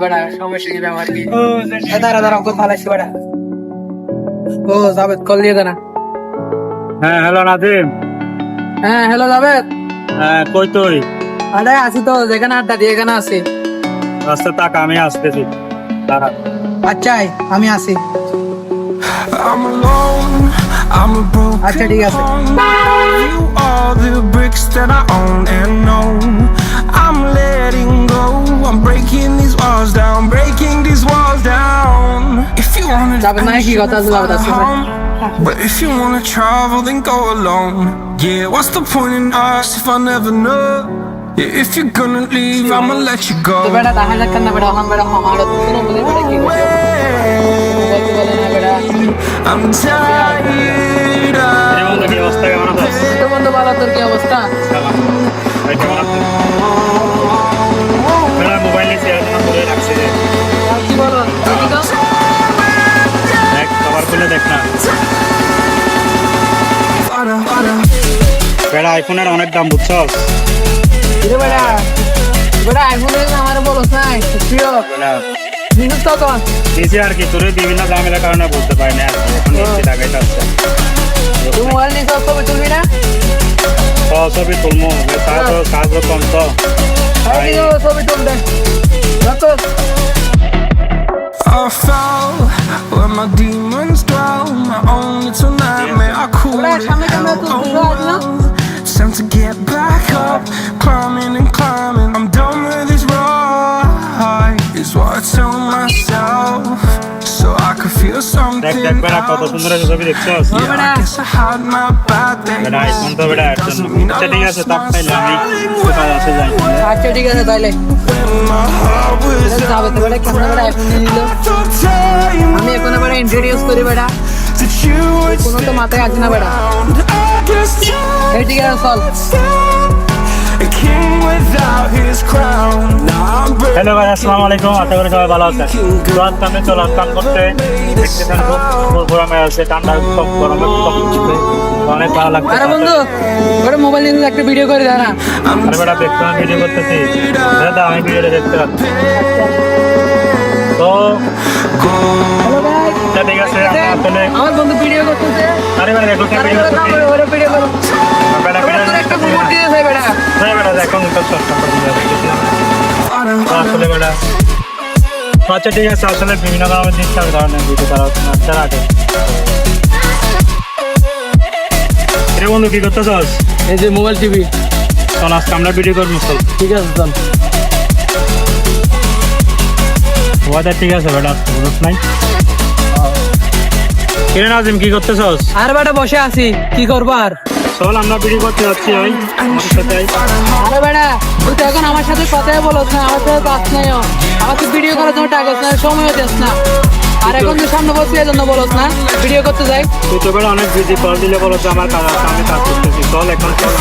বেড়া সমস্যা কি ব্যাপার কি দাঁড়া দাঁড়া খুব ভালো আছি বেড়া ও জাবেদ কল দিয়ে দাঁড়া। হ্যাঁ হ্যালো নাদিম হ্যাঁ হ্যালো জাবেদ হ্যাঁ কই তুই? আরে আছি তো যেখানে আড্ডা দিয়ে এখানে আছি। রাস্তা তাক আমি আসতেছি। দাঁড়া। আচ্ছা আমি আছি। I'm alone, I'm a broken আচ্ছা ঠিক আছে. You all the bricks that I own and know. I'm letting go. I'm breaking these walls down, breaking these walls down. If you wanna যাবে না, কি কথা আছে, যাবে না, আছে। But if you wanna travel, then go alone. Yeah, what's the point in us if I never know? Yeah, if you're gonna leave, I'ma let you go. তো বেটা দেখা যাক না বেটা হলাম বেটা হমারত কোনো বলে বেটা কি করছে বলতে বলে না বেটা I'm tired এই of বন্ধু কি অবস্থা কেমন আছিস তো বন্ধু ভালো তোর কি অবস্থা দেখ. বেড়া আইফোনের অনেক দাম বুঝছস কিরে বেটা বেটা আইফোন আমার বলছ না প্রিয়। তো কন নিচে আর কি তোর বিভিন্ন ঝামেলার কারণে বলতে পারি না আর এখন নিচে লাগাইতে আসছে তুই মোবাইল নিয়ে সব ছবি তুলবি না? তো ছবি তুলমু কাজ কাজ কম তো। ছবি তুল cool Bro, it সামনে কেন এত out. দূরে আছো? It's time to get back up, climbing and climbing. I'm done with this ride, is what I tell myself, so I could feel দেখ something. দেখ বেড়া কত out. সুন্দর আছে ছবি দেখছস Yeah, I guess I had my bad বেড়া days. IPhone তো বেড়া এর জন্য আচ্ছা ঠিক আছে তাপ খাইলে আমি কোথায় আছে যাই আচ্ছা ঠিক আছে তাইলে When my heart was যাবে তো বেটা কেমন বেটা আইফোন নিয়ে নিল the time আমি এখন বেটা ইন্ট্রোডিউস করি বেটা that you would কোনো তো মাথায় আছে না ঠিক আছে চল. হ্যালো ভাই আসসালামু আলাইকুম আশা করি সবাই ভালো আছেন। তো আজকে আমি চলে আসলাম করতে দেখতেছেন খুব গরমে আছে ঠান্ডা কম গরমে কম অনেক ভালো লাগছে আরে বন্ধু ওটা মোবাইল নিয়ে একটা ভিডিও করে দাঁড়া আরে বেটা দেখতে আমি ভিডিও করতেছি। দাদা আমি ভিডিওটা দেখতে পাচ্ছি। তো হ্যালো ভাই ঠিক আছে আসলে আমার বন্ধু ভিডিও করতেছে। আরে বেটা দেখো ভিডিও বেটা করতেছি? ভিডিও করো। বেটা ওরা তোর একটা ভিডিও দিয়েছে বেটা হ্যাঁ বেটা দেখো তো সস্তা করে দিয়েছে আসলে বেটা আচ্ছা ঠিক আছে আসলে বিভিন্ন ধরনের জিনিস আমি ধরনের ভিডিও করা হচ্ছে না আচ্ছা রাখে। রে বন্ধু কি করতেছস? এই যে মোবাইল টিভি। চল আজকে আমরা ভিডিও করব চল। ঠিক আছে চল। ওয়াদা ঠিক আছে বেটা বুঝছ নাই। কিরে নাজিম কি করতেছস? আর বেটা বসে আছি। কি করব আর? চল আমরা ভিডিও করতে যাচ্ছি ওই আমার সাথে। আরে বেটা তুই তো এখন আমার সাথে কথাই বলছ না আমার সাথে কাজ নাই আমাকে ভিডিও করার জন্য টাকা না সময়ও দিস না। আর এখন তুই সামনে বসে এই জন্য বলছ না। ভিডিও করতে যাই। তুই তো বেটা অনেক বিজি কল দিলে বলো আমার কাজ আছে আমি কাজ করতেছি। চল এখন চল।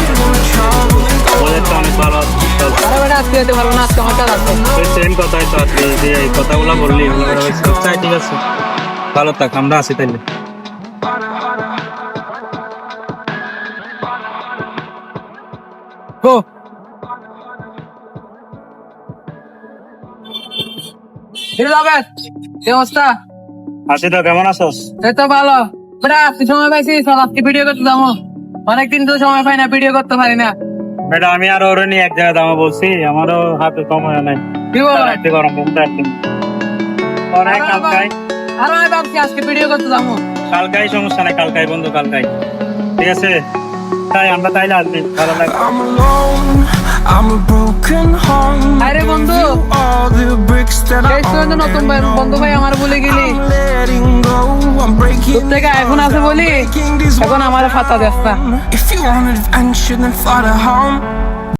তো অনেক ভালো চল। আরে বেটা আজকে যেতে পারব না আজকে আমার কাজ আছে। সেম কথাই তো যে এই কথাগুলো বললি। আচ্ছা ঠিক আছে। ভালো থাক আমরা আছি তাইলে। তো কেমন আছস? এই তো ভালো। সময় পাইছি আজকে ভিডিও করতে যাব। অনেকদিন তো সময় পাই না ভিডিও করতে পারি না। বেটা আমি আর ওরে নিয়ে এক জায়গায় দামা বলছি আমারও হাতে সময় নাই। কি বলো? গরম বলতে একদিন। অনেক কালকাই আর আমি ভাবছি আজকে ভিডিও করতে যাব। কালকাই সমস্যা নাই কালকাই বন্ধু কালকাই। ঠিক আছে? তাই আমরা তাইলে আসবি ভালো লাগে I'm a broken home. আরে বন্ধু All the bricks that I এই নতুন ভাই- বন্ধু ভাই আমার বলে গেলি. থেকে আইফোন আছে বলি? এখন আমার ফাতা দেস